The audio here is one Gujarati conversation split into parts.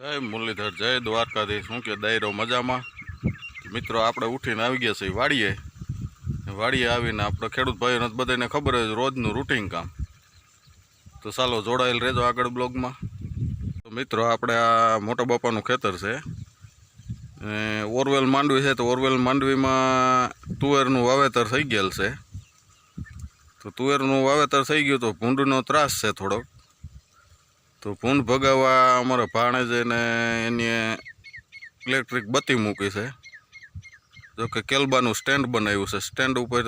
જય મુરલીધર, જય દ્વારકાધીશ. શું કે દાયરો મજામાં. મિત્રો, આપણે ઉઠીને આવી ગયા છીએ વાડીએ. વાડીએ આવીને આપણે ખેડૂત ભાઈઓને બધાને ખબર જ રોજનું રૂટિન કામ. તો ચાલો જોડાયેલ રહેજો આગળ બ્લોગમાં. તો મિત્રો, આપણે આ મોટા બાપાનું ખેતર છે. ઓરવેલ માંડવી છે, તો ઓરવેલ માંડવીમાં તુવેરનું વાવેતર થઈ ગયેલ છે. તો તુવેરનું વાવેતર થઈ ગયું તો ભૂંડનો ત્રાસ છે થોડોક. તો ભૂંડ ભગાવવા અમારા ભાણેજને એની ઇલેક્ટ્રિક બત્તી મૂકી છે. જો કે કેલબાનું સ્ટેન્ડ બનાવ્યું છે. સ્ટેન્ડ ઉપર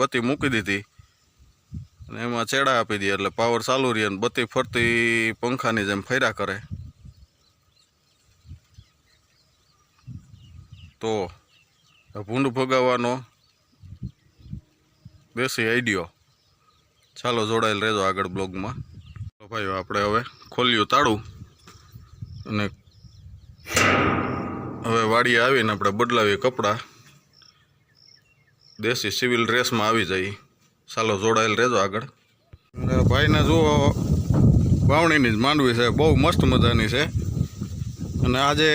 બત્તી મૂકી દીધી. અને એમાં છેડા આપી દે એટલે પાવર ચાલુ રહે અને બત્તી ફરતી પંખાની જેમ ફેરા કરે. તો ભૂંડ ભગાવવાનો બેસી આઈડિયો ચાલો જોડાયેલ રહેજો આગળ બ્લોગમાં તો ભાઈઓ, આપણે હવે ખોલ્યું તાળું અને હવે વાડીએ આવીને આપણે બદલાવીએ કપડાં. દેશી સિવિલ ડ્રેસમાં આવી જઈએ ચાલો જોડાયેલ રહેજો આગળ. ભાઈને જુઓ વાવણીની જ માંડવી છે, બહુ મસ્ત મજાની છે. અને આજે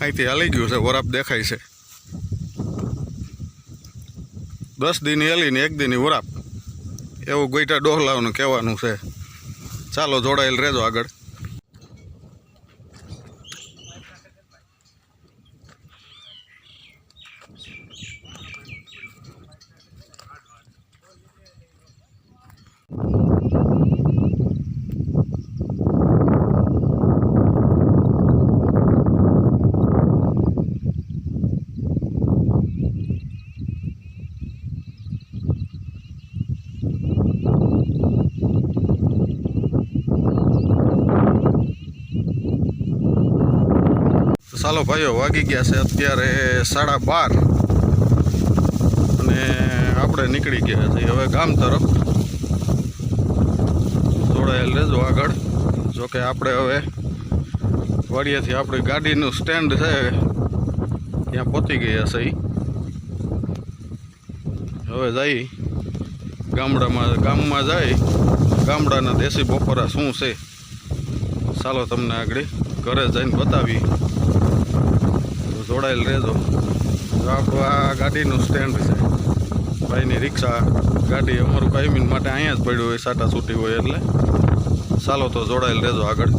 અહીંથી હાલી ગયું છે, વરાપ દેખાય છે. દસ દિન હેલીને એક દિન વરાપ. એવું ગોઈટા ડોહલાવનું કહેવાનું છે. ચાલો જોડાયેલ રહેજો આગળ. ચાલો ભાઈઓ, વાગી ગયા છે અત્યારે સાડા બાર. અને આપણે નીકળી ગયા છીએ હવે ગામ તરફ. જોડાયેલ રહેજો આગળ. જોકે આપણે હવે વાડિયાથી આપણી ગાડીનું સ્ટેન્ડ છે, ત્યાં પહોંચી ગયા છે. હવે જઈ ગામડામાં, ગામમાં જાય ગામડાના દેશી બપોરા શું છે? ચાલો તમને આગળ ઘરે જઈને બતાવી તો જોડાયેલ રહેજો. આપણું આ ગાડીનું સ્ટેન્ડ છે. ભાઈની રિક્ષા, ગાડી અમારું કાયમીન માટે અહીંયા જ પડ્યું હોય, સાટા છૂટી હોય એટલે. ચાલો તો જોડાયેલ રહેજો આગળ.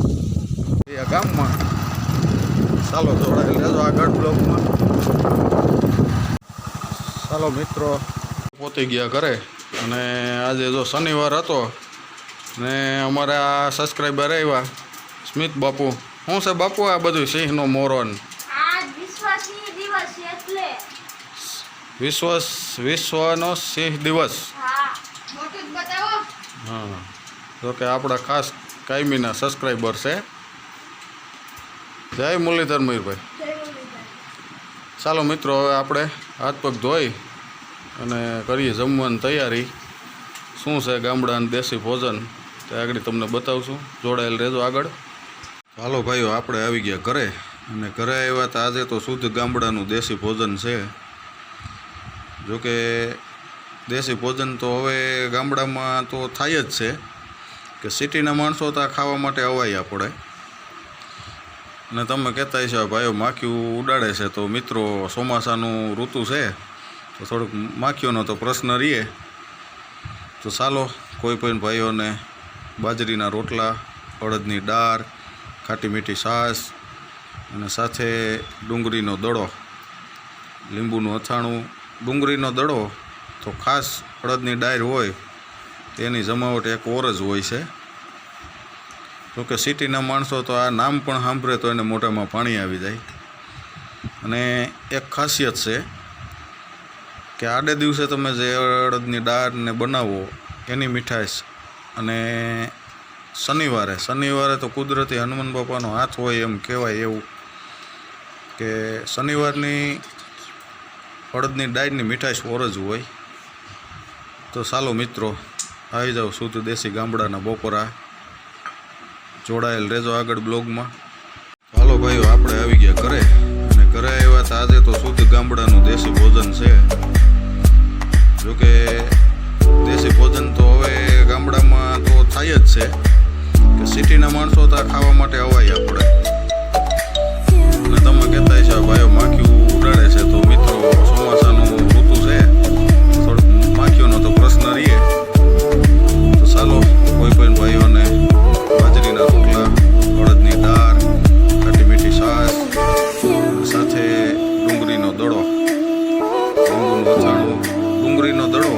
આ ગામમાં. ચાલો જોડાયેલ રહેજો આગળ બ્લોકમાં. ચાલો મિત્રો, પહોંચી ગયા ઘરે. અને આજે જો શનિવાર હતો, ને અમારા સબસ્ક્રાઈબર આવ્યા, સ્મિત બાપુ. શું છે બાપુ આ બધું સિંહનો મોરન. વિશ્વ વિશ્વનો સિંહ દિવસ. હા. જોકે હા. જો કે આપણા ખાસ કાયમીના સબસ્ક્રાઈબર છે. જય મુરલીધર મયુરભાઈ ચાલો મિત્રો હવે આપણે હાથ પગ ધોઈ અને કરીએ જમવાની તૈયારી. શું છે ગામડાનું દેશી ભોજન? તે આગળ તમને બતાવશું. જોડાયેલ રહેજો આગળ. હાલો ભાઈઓ, આપણે આવી ગયા ઘરે. અને ઘરે આવ્યા તો આજે તો શુદ્ધ ગામડાનું દેશી ભોજન છે. જોકે દેશી ભોજન તો હવે ગામડામાં તો થાય જ છે કે સિટીના માણસો તો ખાવા માટે અવાયા પડે. અને તમે કહેતા છો ભાઈઓ માખીઓ ઉડાડે છે. તો મિત્રો, ચોમાસાનું ઋતુ છે. તો થોડુંક માખીઓનો તો પ્રશ્ન રહીએ. તો ચાલો, કોઈ પણ ભાઈઓને બાજરીના રોટલા, અડદની દાળ ખાટી મીઠી છાશ અને સાથે ડુંગળીનો દડો, લીંબુનું અથાણું. ડુંગળીનો દડો તો ખાસ અડદની ડાળ હોય, તેની જમાવટ એક ઓર જ હોય છે. જોકે સિટીના માણસો તો આ નામ પણ સાંભળે તો એને મોઢામાં પાણી આવી જાય. અને એક ખાસિયત છે કે આડે દિવસે તમે જે અડદની દાળને બનાવો, એની મીઠાશ અને શનિવારે શનિવારે તો કુદરતી હનુમાન બાપાનો હાથ હોય એમ કહેવાય એવું કે શનિવારની અડદની દાળની મીઠાશ ઓર જ હોય. તો ચાલો મિત્રો, આવી જાઓ શુદ્ધ દેશી ગામડાના બપોરા. જોડાયેલ રહેજો આગળ બ્લોગમાં. હાલો ભાઈઓ, આપણે આવી ગયા ઘરે. અને ઘરે આવ્યા તો આજે તો શુદ્ધ ગામડાનું દેશી ભોજન છે. જોકે દડો. લીંબુનું અથાણું ડુંગળીનો દડો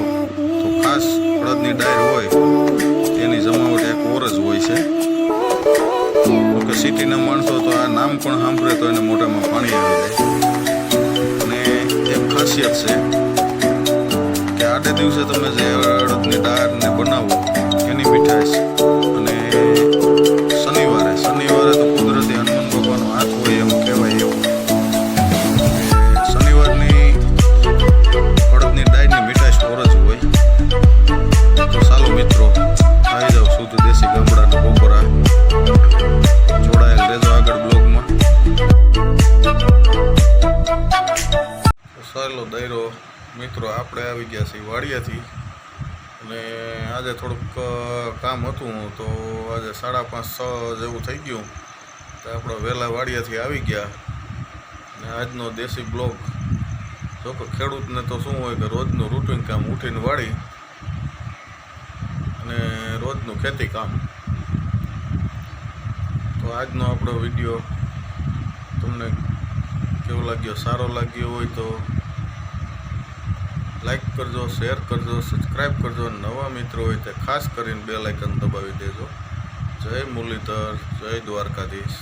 તો ખાસ અડદની ડાયર હોય તેની જમાવટ એક ઓર જ હોય છે. કે સિટીના માણસો તો આ નામ પણ સાંભળે તો એને મોઢામાં પાણી આવી જાય. અને એક ખાસિયત છે કે આડે દિવસે તમે જે અડદની દાળને બનાવો, એની મીઠાશ ગયા અને આજે થોડુંક કામ હતું તો આજે સાડા પાંચ છ જેવું થઈ ગયું. તો આપણે વહેલા વાડિયાથી આવી ગયા. અને આજનો દેશી બ્લોક જો કે ખેડૂતને તો શું હોય કે રોજનું રૂટિન કામ ઉઠીને વાળી. અને રોજનું ખેતી કામ. તો આજનો આપણો વીડિયો તમને કેવો લાગ્યો? સારો લાગ્યો હોય તો લાઈક કરજો શેર કરજો સબસ્ક્રાઈબ કરજો, નવા મિત્રો હોય તે ખાસ કરીને બે લાઇકન દબાવી દેજો. જય મુરલીધર, જય દ્વારકાધીશ.